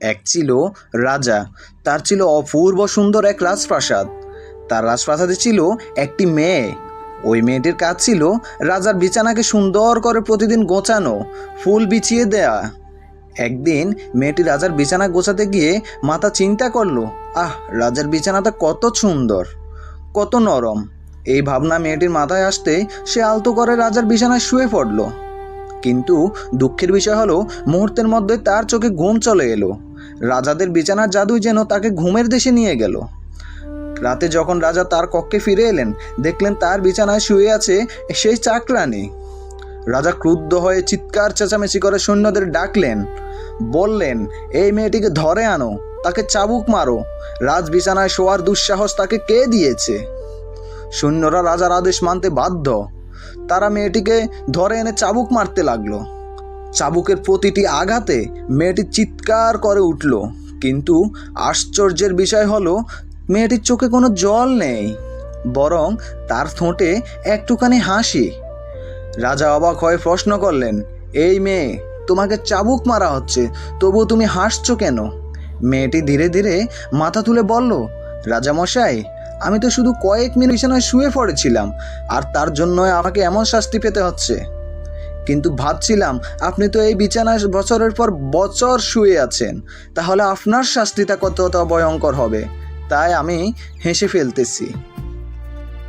এক ছিল রাজা, তার ছিল অপূর্ব সুন্দর এক রাজপ্রাসাদ। তার রাজপ্রাসাদে ছিল একটি মেয়ে। ওই মেয়েটির কাজ ছিল রাজার বিছানাকে সুন্দর করে প্রতিদিন গোছানো, ফুল বিছিয়ে দেয়া। একদিন মেয়েটি রাজার বিছানা গোছাতে গিয়ে মাথা চিন্তা করল, আহ, রাজার বিছানাটা কত সুন্দর, কত নরম। এই ভাবনা মেয়েটির মাথায় আসতে সে আলতো করে রাজার বিছানায় শুয়ে পড়ল। কিন্তু দুঃখের বিষয় হলো, মুহূর্তের মধ্যে তার চোখে ঘুম চলে এলো। রাজাদের বিছানার জাদুই যেন তাকে ঘুমের দেশে নিয়ে গেল। রাতে যখন রাজা তার কক্ষে ফিরে এলেন, দেখলেন তার বিছানায় শুয়ে আছে সেই চাকরানি। রাজা ক্রুদ্ধ হয়ে চিৎকার চেঁচামেচি করে সৈন্যদের ডাকলেন, বললেন, এই মেয়েটিকে ধরে আনো, তাকে চাবুক মারো। রাজ বিছানায় শোয়ার দুঃসাহস তাকে কে দিয়েছে? সৈন্যরা রাজার আদেশ মানতে বাধ্য। তারা মেয়েটিকে ধরে এনে চাবুক মারতে লাগল। চাবুকের প্রতিটি আঘাতে মেয়েটি চিৎকার করে উঠল। কিন্তু আশ্চর্যের বিষয় হলো, মেয়েটির চোখে কোনো জল নেই, বরং তার ঠোঁটে একটুখানি হাসি। রাজা অবাক হয়ে প্রশ্ন করলেন, এই মেয়ে, তোমাকে চাবুক মারা হচ্ছে, তবুও তুমি হাসছো কেন? মেয়েটি ধীরে ধীরে মাথা তুলে বলল, রাজামশাই, আমি তো শুধু কয়েক মিনিট বিছানায় শুয়ে পড়েছিলাম, আর তার জন্যই আমাকে এমন শাস্তি পেতে হচ্ছে। কিন্তু ভাবছিলাম, আপনি তো এই বিছানায় বছরের পর বছর শুয়ে আছেন। তাহলে আপনার শাস্তিটা কতটা ভয়ঙ্কর হবে? তাই আমি হেসে ফেলতেছি।